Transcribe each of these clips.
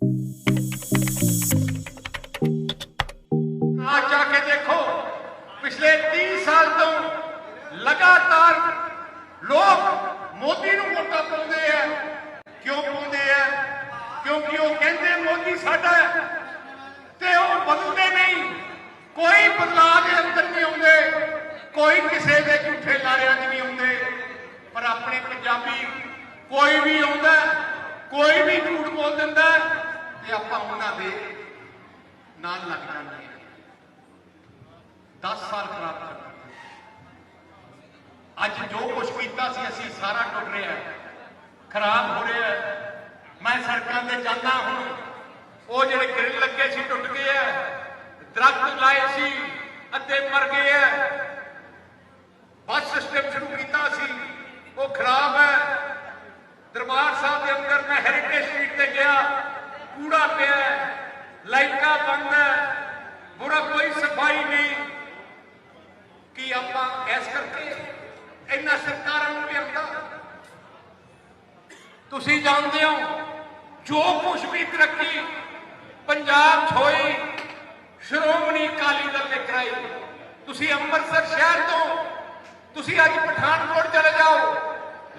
ਆ ਜਾ ਕੇ ਦੇਖੋ, ਪਿਛਲੇ 30 ਸਾਲ ਤੋਂ ਲਗਾਤਾਰ ਲੋਕ ਮੋਦੀ ਨੂੰ ਵੋਟਾਂ ਪਾਉਂਦੇ ਆ। ਕਿਉਂ ਪਾਉਂਦੇ ਆ? ਕਿਉਂਕਿ ਉਹ ਕਹਿੰਦੇ ਮੋਦੀ ਸਾਡਾ ਤੇ ਉਹ ਬਦਲਦੇ ਨਹੀਂ। ਕੋਈ ਬਦਲਾਅ ਦੇ ਅੰਦਰ ਨਹੀਂ ਆਉਂਦੇ, ਕੋਈ ਕਿਸੇ ਦੇ ਝੂਠੇ ਲਾਰਿਆਂ 'ਚ ਨਹੀਂ ਆਉਂਦੇ। ਪਰ ਆਪਣੇ ਪੰਜਾਬੀ ਕੋਈ ਵੀ ਆਉਂਦਾ, ਕੋਈ ਵੀ ਝੂਠ ਬੋਲ ਦਿੰਦਾ ਤੇ ਆਪਾਂ ਉਹਨਾਂ ਦੇ ਨਾਲ ਲੱਗ ਜਾਂਦੇ ਆ 10 ਸਾਲ ਖਰਾਬ ਕਰ ਦਿੱਤੇ। ਅੱਜ ਜੋ ਕੁਝ ਕੀਤਾ ਸੀ, ਅਸੀਂ ਸਾਰਾ ਟੁੱਟ ਰਿਹਾ ਹੈ। ਖਰਾਬ ਹੋ ਰਿਹਾ ਹੈ। ਮੈਂ ਸੜਕਾਂ ਤੇ ਜਾਂਦਾ ਹੁਣ ਉਹ ਜਿਹੜੇ ਗ੍ਰਿਲ ਲੱਗੇ ਸੀ, ਟੁੱਟ ਗਏ ਆ ਦਰਖਤ ਲਾਏ ਸੀ, ਅੱਧੇ ਮਰ ਗਏ ਆ ਬੱਸ ਸਿਸਟਮ ਸ਼ੁਰੂ ਕੀਤਾ ਸੀ ਉਹ ਖਰਾਬ ਹੈ ਦਰਬਾਰ ਸਾਹਿਬ ਦੇ ਅੰਦਰ ਮੈਂ ਹੈਰੀਟੇਜ ਸਟਰੀਟ ਤੇ ਗਿਆ ਕੂੜਾ ਪਿਆ ਹੈ, ਲਾਈਟਾਂ ਬੰਦ ਹੈ, ਬੁਰਾ ਕੋਈ ਸਫ਼ਾਈ ਨਹੀਂ ਕੀ ਆਪਾਂ ਐਸ ਕਰਕੇ ਇੰਨਾ ਸਰਕਾਰਾਂ ਨੂੰ ਲਿਆਂਦਾ ਤੁਸੀਂ ਜਾਣਦੇ ਹੋ, ਜੋ ਕੁਝ ਵੀ ਤਰੱਕੀ ਪੰਜਾਬ 'ਚ ਹੋਈ ਸ਼੍ਰੋਮਣੀ ਅਕਾਲੀ ਦਲ ਨੇ ਕਰਾਈ। ਤੁਸੀਂ ਅੰਮ੍ਰਿਤਸਰ ਸ਼ਹਿਰ ਤੋਂ, ਤੁਸੀਂ ਅੱਜ ਪਠਾਨਕੋਟ ਚਲੇ ਜਾਓ,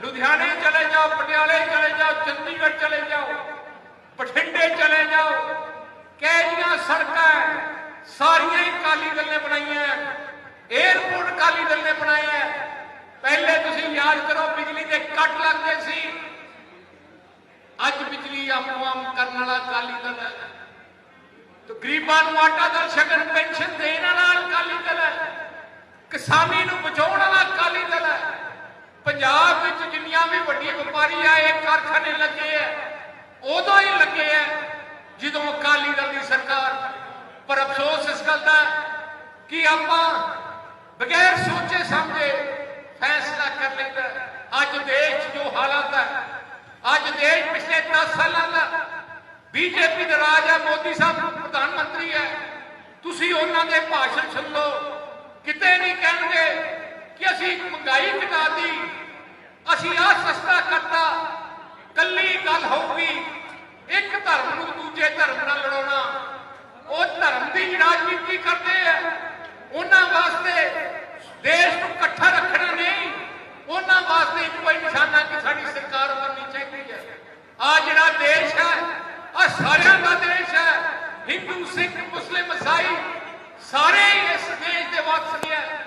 ਲੁਧਿਆਣੇ ਚਲੇ ਜਾਓ, ਪਟਿਆਲੇ ਚਲੇ ਜਾਓ, ਚੰਡੀਗੜ੍ਹ ਚਲੇ ਜਾਓ, ਬਠਿੰਡੇ ਚਲੇ ਜਾਓ ਕਿਹੜੀਆਂ ਸੜਕਾਂ ਸਾਰੀਆਂ ਹੀ ਅਕਾਲੀ ਦਲ ਨੇ ਬਣਾਈਆਂ ਏਅਰਪੋਰਟ ਅਕਾਲੀ ਦਲ ਨੇ ਬਣਾਇਆ ਪਹਿਲੇ ਤੁਸੀਂ ਯਾਦ ਕਰੋ, ਬਿਜਲੀ ਦੇ ਕੱਟ ਲੱਗਦੇ ਸੀ। ਅੱਜ ਬਿਜਲੀ ਆਪੋ ਆਪ ਕਰਨ ਵਾਲਾ ਅਕਾਲੀ ਦਲ ਹੈ। ਤੇ ਗਰੀਬਾਂ ਨੂੰ ਆਟਾ ਦਰ ਸ਼ਗਨ ਪੈਨਸ਼ਨ ਦੇਣ ਵਾਲਾ ਅਕਾਲੀ ਦਲ ਹੈ। ਕਿਸਾਨੀ ਨੂੰ ਬਚਾਉਣ ਵਾਲਾ ਅਕਾਲੀ ਦਲ ਹੈ। ਪੰਜਾਬ ਵਿੱਚ ਜਿੰਨੀਆਂ ਵੀ ਵੱਡੀਆਂ ਵਪਾਰੀ ਆਏ ਕਾਰਖਾਨੇ ਲੱਗੇ ਐ ਜਦੋਂ ਅਕਾਲੀ ਦਲ ਦੀ ਸਰਕਾਰ, ਪਰ ਅਫਸੋਸ ਇਸ ਗੱਲ ਦਾ ਕਿ ਆਪਾਂ ਬਗੈਰ ਸੋਚੇ ਸਮਝੇ ਫੈਸਲਾ ਕਰ ਲੈਂਦਾ ਅੱਜ ਦੇਸ਼ ਜੋ ਹਾਲਾਤ ਹੈ, ਅੱਜ ਦੇਸ਼ ਪਿਛਲੇ 10 ਸਾਲਾਂ ਦਾ ਬੀਜੇਪੀ ਦਾ ਰਾਜ ਹੈ ਮੋਦੀ ਸਾਹਿਬ ਪ੍ਰਧਾਨ ਮੰਤਰੀ ਹੈ। ਤੁਸੀਂ ਉਹਨਾਂ ਦੇ ਭਾਸ਼ਣ ਸੁਣ ਲਓ। ਕਿਤੇ ਨਹੀਂ ਕਹਿਣਗੇ ਕਿ ਅਸੀਂ ਮਹਿੰਗਾਈ ਘਟਾਤੀ ਅਸੀਂ ਆ ਸਸਤਾ ਕਰਤਾ। ਕੱਲੀ ਗੱਲ ਹੋਊਗੀ, ਇੱਕ ਧਰਮ ਨੂੰ ਦੂਜੇ ਧਰਮ ਨਾਲ ਲੜਾਉਣਾ ਉਹ ਧਰਮ ਦੀ ਰਾਜਨੀਤੀ ਕਰਦੇ ਆ। ਉਹਨਾਂ ਵਾਸਤੇ ਦੇਸ਼ ਨੂੰ ਇਕੱਠਾ ਰੱਖਣਾ ਨਹੀਂ। ਉਹਨਾਂ ਵਾਸਤੇ ਇੱਕੋ ਨਿਸ਼ਾਨਾ ਕਿ ਸਾਡੀ ਸਰਕਾਰ ਬਣਨੀ ਚਾਹੀਦੀ ਹੈ। ਆ ਜਿਹੜਾ ਦੇਸ਼ ਹੈ ਆ ਸਾਰਿਆਂ ਦਾ ਦੇਸ਼ ਹੈ, ਹਿੰਦੂ, ਸਿੱਖ, ਮੁਸਲਿਮ ਇਸਾਈ ਸਾਰੇ ਇਸ ਦੇਸ਼ ਦੇ ਵਾਸੀ ਹੈ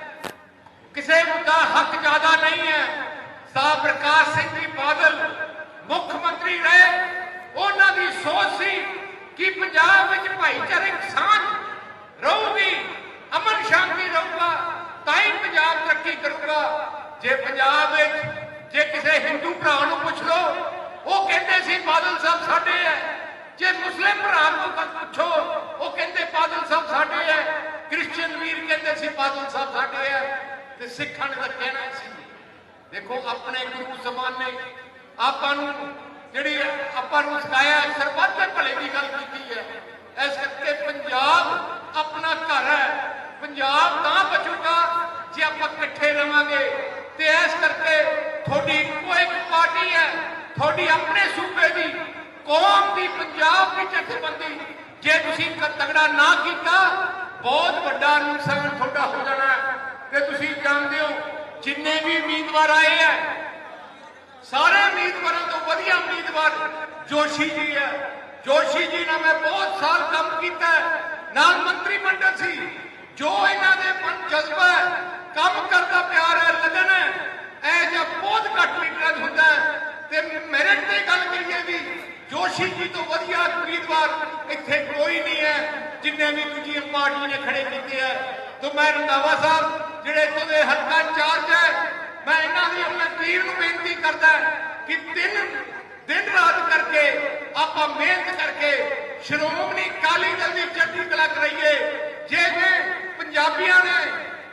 ਕਿਸੇ ਨੂੰ ਦਾ ਹੱਕ ਜ਼ਿਆਦਾ ਨਹੀਂ ਹੈ। ਸਾ ਪ੍ਰਕਾਸ਼ ਸਿੰਘ ਜੀ ਬਾਦਲ, ਮੁੱਖ ਮੰਤਰੀ ਰਹੇ। ਉਹਨਾਂ ਦੀ ਸੋਚ ਸੀ ਕਿ ਪੰਜਾਬ ਵਿੱਚ ਭਾਈਚਾਰਕ ਸਾਂਝ ਰਹੂਗੀ ਅਮਨ ਸ਼ਾਂਤੀ ਰਹੂਗਾ ਤਾਂ ਹੀ ਪੰਜਾਬ ਤਰੱਕੀ ਕਰੂਗਾ ਜੇ ਪੰਜਾਬ ਵਿੱਚ ਜੇ ਕਿਸੇ ਹਿੰਦੂ ਭਰਾ ਨੂੰ ਪੁੱਛ ਲਓ, ਉਹ ਕਹਿੰਦੇ ਸੀ ਬਾਦਲ ਸਾਹਿਬ ਸਾਡੇ ਹੈ ਜੇ ਮੁਸਲਿਮ ਭਰਾ ਨੂੰ ਪੁੱਛੋ, ਉਹ ਕਹਿੰਦੇ ਬਾਦਲ ਸਾਹਿਬ ਸਾਡੇ ਹੈ ਕ੍ਰਿਸਚੀਅਨ ਵੀਰ ਕਹਿੰਦੇ ਸੀ ਬਾਦਲ ਸਾਹਿਬ ਸਾਡੇ ਹੈ ਤੇ ਸਿੱਖਾਂ ਨੇ ਤਾਂ ਕਹਿਣਾ ਸੀ। ਦੇਖੋ, ਆਪਣੇ ਗੁਰੂ ਸਮਾਨ ਨੇ ਆਪਾਂ ਨੂੰ ਜਿਹੜੀ ਆਪਾਂ ਨੂੰ ਸਿਖਾਇਆ ਸਰਬੱਤ ਦੇ ਭਲੇ ਦੀ ਗੱਲ ਕੀਤੀ ਹੈ ਇਸ ਕਰਕੇ ਪੰਜਾਬ ਆਪਣਾ ਘਰ ਹੈ ਪੰਜਾਬ ਤਾਂ ਬਚੂਗਾ ਜੇ ਆਪਾਂ ਇਕੱਠੇ ਰਵਾਂਗੇ। ਤੇ ਇਸ ਕਰਕੇ ਤੁਹਾਡੀ ਇੱਕੋ ਇੱਕ ਪਾਰਟੀ ਹੈ, ਤੁਹਾਡੀ ਆਪਣੇ ਸੂਬੇ ਦੀ ਕੌਮ ਦੀ ਪੰਜਾਬ ਦੀ ਜਥੇਬੰਦੀ, ਜੇ ਤੁਸੀਂ ਤਗੜਾ ਨਾ ਕੀਤਾ, ਬਹੁਤ ਵੱਡਾ ਨੁਕਸਾਨ ਤੁਹਾਡਾ ਹੋ ਜਾਣਾ ਤੇ ਤੁਸੀਂ ਜਾਣਦੇ ਹੋ, ਜਿੰਨੇ ਵੀ ਉਮੀਦਵਾਰ ਆਏ ਹੈ, ਸਾਰੇ ਉਮੀਦਵਾਰਾਂ ਤੋਂ ਵਧੀਆ ਉਮੀਦਵਾਰ ਜੋਸ਼ੀ ਜੀ ਹੈ। ਜੋਸ਼ੀ ਜੀ ਨਾਲ ਮੈਂ ਬਹੁਤ ਸਾਲ ਕੰਮ ਕੀਤਾ ਹੈ। ਨਾਲ ਮੰਤਰੀ ਮੰਡਲ ਸੀ। ਜੋ ਇਹਨਾਂ ਦੇ ਮਨ ਜਜ਼ਬਾ ਕੰਮ ਕਰਦਾ ਪਿਆ ਹੈ ਲਗਨ ਹੈ ਇਹ ਜਿਹਾ ਬਹੁਤ ਘੱਟ ਲੀਡਰਾਂ 'ਚ ਹੁੰਦਾ ਹੈ ਤੇ ਮੇਰੇ ਤੇ ਗੱਲ ਕਰੀਏ ਵੀ ਜੋਸ਼ੀ ਜੀ ਤੋਂ ਵਧੀਆ ਉਮੀਦਵਾਰ ਇੱਥੇ ਕੋਈ ਨਹੀਂ ਹੈ, ਜਿੰਨੇ ਵੀ ਦੂਜੀਆਂ ਪਾਰਟੀ ਨੇ ਖੜੇ ਕੀਤੇ ਹੈ ਤੇ ਮੈਂ ਰੰਧਾਵਾ ਸਾਹਿਬ, ਜਿਹੜੇ ਇੱਥੋਂ ਦੇ ਹਲਕਾ ਇੰਚਾਰਜ ਹੈ, ਮੈਂ ਇਹਨਾਂ ਦੀ ਆਪਣੇ ਟੀਮ ਨੂੰ ਬੇਨਤੀ ਕਰਦਾ ਕਿ ਦਿਨ ਦਿਨ ਰਾਤ ਕਰਕੇ ਆਪਾਂ ਮਿਹਨਤ ਕਰਕੇ ਸ਼੍ਰੋਮਣੀ ਅਕਾਲੀ ਦਲ ਦੀ ਚੜ੍ਹਦੀ ਕਲਾ ਕਰਾਈਏ ਜੇ ਪੰਜਾਬੀਆਂ ਨੇ,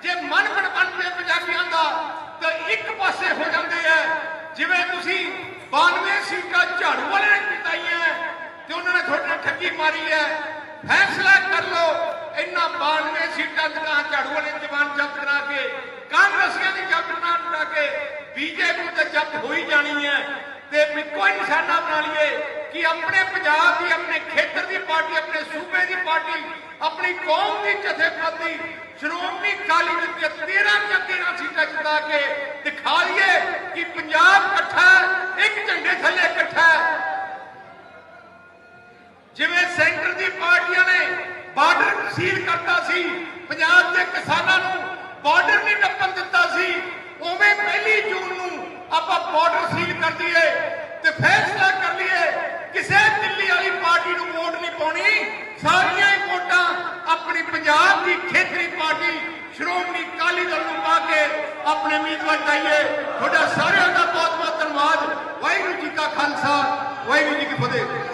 ਜੇ ਮਨ ਬਣ ਬਣਦੇ ਪੰਜਾਬੀਆਂ ਦਾ, ਤਾਂ ਇੱਕ ਪਾਸੇ ਹੋ ਜਾਂਦੇ ਆ। ਜਿਵੇਂ ਤੁਸੀਂ 92 ਸੀਟਾਂ ਝਾੜੂ ਵਾਲੇ ਨੇ ਜਿਤਾਈਆਂ ਤੇ ਉਹਨਾਂ ਨੇ ਤੁਹਾਡੇ ਨਾਲ ਠੱਗੀ ਮਾਰੀ ਹੈ ਫੈਸਲਾ ਕਰ ਲਓ ਇੰਨਾ 92 ਸੀਟਾਂ ਦੀਆਂ ਝਾੜੂ ਵਾਲੇ ਜਵਾਨ ਜ਼ਬਤ ਕਰਾ ਕੇ ਕਾਂਗਰਸੀਆਂ ਦੀ ਜ਼ਬਤ ਨਾ ਕਰਾ ਕੇ ਬੀਜੇਪੀ ਤਾਂ ਜ਼ਬਤ ਹੋਈ ਜਾਣੀ ਹੈ ਤੇ ਵੀ ਕੋਈ ਨਿਸ਼ਾਨਾ ਬਣਾ ਲਈਏ ਕਿ ਆਪਣੇ ਪੰਜਾਬ ਦੀ ਆਪਣੇ ਖੇਤਰ ਦੀ ਪਾਰਟੀ ਆਪਣੇ ਸੂਬੇ ਦੀ ਪਾਰਟੀ ਆਪਣੀ ਕੌਮ ਦੀ ਜਥੇਬੰਦੀ ਸ਼੍ਰੋਮਣੀ ਅਕਾਲੀ ਦਲ ਦੇ 13 ਜਾਂ 13 ਸੀਟਾਂ ਜਿਤਾ ਕੇ ਦਿਖਾ ਲਈਏ ਕਿ ਪੰਜਾਬ ਇਕੱਠਾ ਹੈ, ਇੱਕ ਝੰਡੇ ਥੱਲੇ ਸੈਂਟਰ ਦੀ ਪਾਰਟੀਆਂ ਨੇ ਬਾਰਡਰ ਸੀਲ ਕਰਤਾ ਸੀ। ਪੰਜਾਬ ਦੇ ਕਿਸਾਨਾਂ ਨੂੰ ਬਾਰਡਰ ਨਹੀਂ ਨੱਪਣ ਦਿੱਤਾ ਸੀ। ਉਵੇਂ ਪਹਿਲੀ ਜੂਨ ਨੂੰ ਆਪਾਂ ਬਾਰਡਰ ਸੀਲ ਕਰ ਦਈਏ ਤੇ ਫੈਸਲਾ ਕਰ ਲਈਏ, ਕਿਸੇ ਦਿੱਲੀ ਵਾਲੀ ਪਾਰਟੀ ਨੂੰ ਵੋਟ ਨਹੀਂ ਪਾਉਣੀ। ਸਾਰੀਆਂ ਹੀ ਵੋਟਾਂ ਆਪਣੀ ਪੰਜਾਬ ਦੀ ਖੇਤਰੀ ਪਾਰਟੀ, ਸ਼੍ਰੋਮਣੀ ਅਕਾਲੀ ਦਲ ਨੂੰ ਪਾ ਕੇ ਆਪਣੇ ਉਮੀਦਵਾਰ ਚਾਹੀਏ ਤੁਹਾਡਾ ਸਾਰਿਆਂ ਦਾ ਬਹੁਤ ਬਹੁਤ ਧੰਨਵਾਦ। ਵਾਹਿਗੁਰੂ ਜੀ ਕਾ ਖਾਲਸਾ, ਵਾਹਿਗੁਰੂ ਜੀ ਕੀ ਫਤਿਹ।